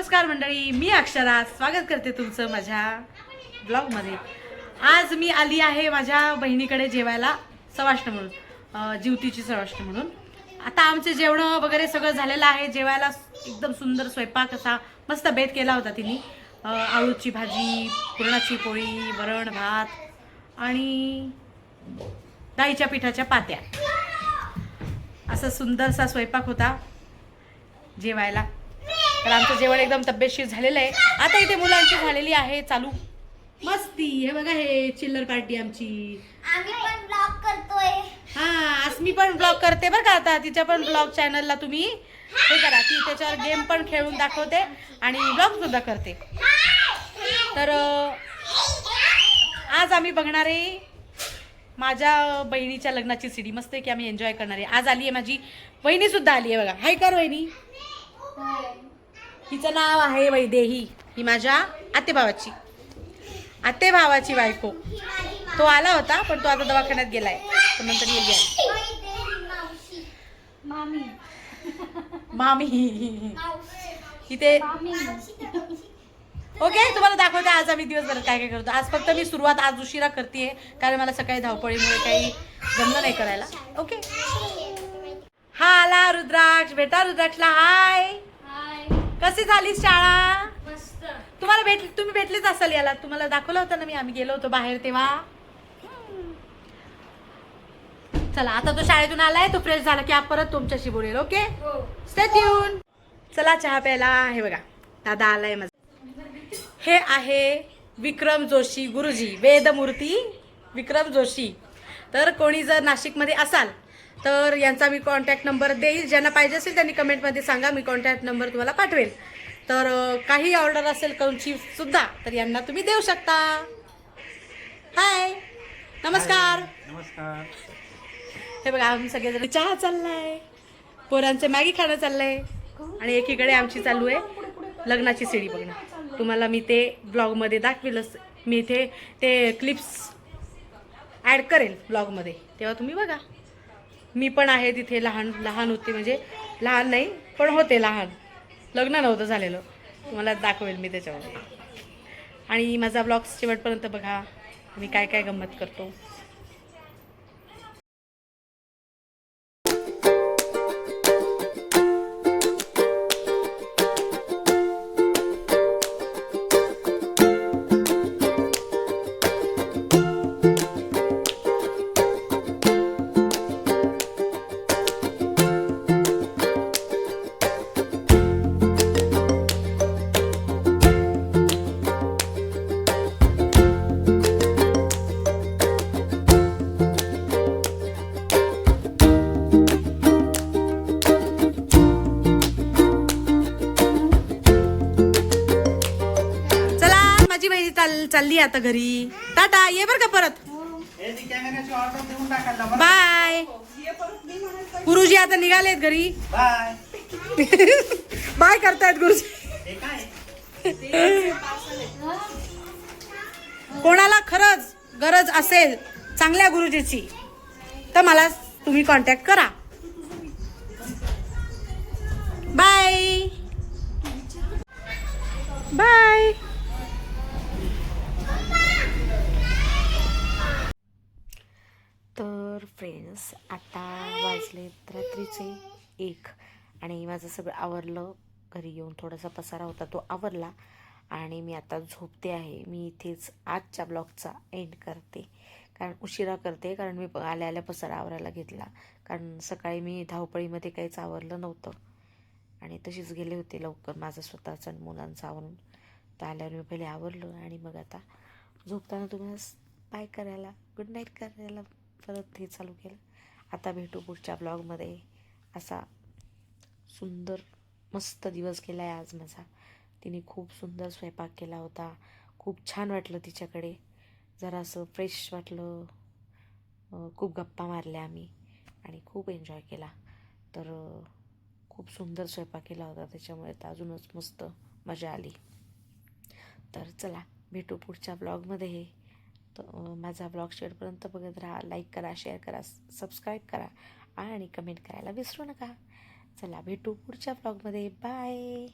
नमस्कार मंडळी मी अक्षरा. स्वागत करते तुमचं माझ्या ब्लॉगमध्ये. आज मी आली आहे माझ्या बहिणीकडे जेवायला सवाष्ण म्हणून जीवतीची सवाष्ण म्हणून. आता आमचे जेवणं वगैरे सगळं झालेलं आहे. जेवायला एकदम सुंदर स्वयंपाक असा मस्त बेत केला होता तिने. आळूची भाजी पुरणाची पोळी वरण भात आणि डाळीच्या पिठाच्या पात्या. असा सुंदरसा स्वयंपाक होता जेवायला. तर आमचं जेवण एकदम तब्येतशीर झालेलं आहे. आता इथे मुलांची झालेली आहे चालू. मस्ती हे बघा हे चिल्लर पार्टी आमची. आम्ही पण ब्लॉग करतोय. हा आज मी पण ब्लॉग करते बरं का आता. तिच्या पण ब्लॉग चॅनलला तुम्ही. हे करा ती त्याच्यावर गेम पण खेळून दाखवते आणि ब्लॉग सुद्धा करते. तर आज आम्ही बघणार आहे माझ्या बहिणीच्या लग्नाची सीडी. मस्त आहे की आम्ही एन्जॉय करणार आहे. आज आली आहे माझी. बहिणी सुद्धा आली आहे बघा. हाय कर वहिनी. हिचं नाव आहे वैदेही. ही माझ्या आतेभावाची आतेभावाची बायको. तो आला होता पण तो आता दवाखान्यात गेलाय. तो नंतर येईल मामी. मामी. इथे ओके तुम्हाला दाखवते आज आम्ही दिवसभरात काय काय करतो. आज फक्त मी सुरुवात आज उशिरा करते कारण मला सकाळी धावपळीमुळे काही जमलं नाही करायला. ओके. हा आला रुद्राक्ष. बेटा रुद्राक्षला. हाय. कशी झाली शाळा? मस्त. तुम्हाला भेट तुम्ही भेटलेच असाल याला. तुम्हाला दाखवलं होतं ना मी आम्ही गेलो होतो बाहेर तेव्हा. चला आता तो शाळेतून आलाय तो फ्रेश झाला की परत तुमच्याशी बोलेल ओके हो. स्टे ट्यून चला चहा प्यायला. हे बघा दादा आलाय माझा. हे आहे विक्रम जोशी गुरुजी वेदमूर्ती विक्रम जोशी. तर कोणी जर नाशिकमध्ये असाल तर यांचा मी कॉन्टॅक्ट नंबर देईल. ज्यांना पाहिजे असेल त्यांनी कमेंटमध्ये सांगा मी कॉन्टॅक्ट नंबर तुम्हाला पाठवेल. तर काही ऑर्डर असेल कोणची सुद्धा तर यांना तुम्ही देऊ शकता. हाय नमस्कार. नमस्कार. हे बघा आम्ही सगळेजण चहा चाललाय. पोरांचे मॅगी खाणं चाललंय. आणि एकीकडे आमची चालू आहे लग्नाची सीडी बघणं. तुम्हाला मी ते ब्लॉगमध्ये दाखवेलच. मी इथे ते क्लिप्स ॲड करेल ब्लॉगमध्ये तेव्हा तुम्ही बघा. मी पण आहे तिथे लहान लहान होते म्हणजे लहान नाही पण होते लहान. लग्न नव्हतं झालेलं. तुम्हाला दाखवेल मी त्याच्यामध्ये. आणि माझा ब्लॉग शेवटपर्यंत बघा. मी काय काय गंमत करतो. चाल चालली आता घरी. टाटा ये बर का परत. बाय गुरुजी आता निघालेत घरी. बाय बाय करतायत गुरुजी. कोणाला खरंच गरज असेल चांगल्या गुरुजीची तर मला तुम्ही कॉन्टॅक्ट करा. बाय बाय तर फ्रेंड्स आता वाजले रात्रीचे एक आणि माझं सगळं आवरलं. घरी येऊन थोडासा पसारा होता तो आवरला आणि मी आता झोपते आहे. मी इथेच आजच्या ब्लॉगचा एंड करते. कारण उशिरा करते कारण मी आल्या आल्या पसारा आवरायला घेतला. कारण सकाळी मी धावपळीमध्ये काहीच आवरलं नव्हतं. आणि तशीच गेले होते लवकर माझं स्वतःचं आणि मुलांचं आवरून. तर आल्यावर मी पहिले आवरलं आणि मग आता झोपताना तुम्हाला बाय करायला गुड नाईट करायला परत हे चालू केलं. आता भेटू पुढच्या ब्लॉगमध्ये. असा सुंदर मस्त दिवस गेला आहे आज माझा. तिने खूप सुंदर स्वयंपाक केला होता. खूप छान वाटलं तिच्याकडे. जरा असं फ्रेश वाटलं खूप गप्पा मारल्या आम्ही आणि खूप एन्जॉय केला. तर खूप सुंदर स्वयंपाक केला होता. त्याच्यामुळे तर अजूनच मस्त मजा आली. तर चला भेटू पुढच्या ब्लॉगमध्ये. माझा ब्लॉग शेअरपर्यंत बघत राहा. लाईक करा शेअर करा सबस्क्राईब करा आणि कमेंट करायला विसरू नका. चला भेटू पुढच्या ब्लॉगमध्ये बाय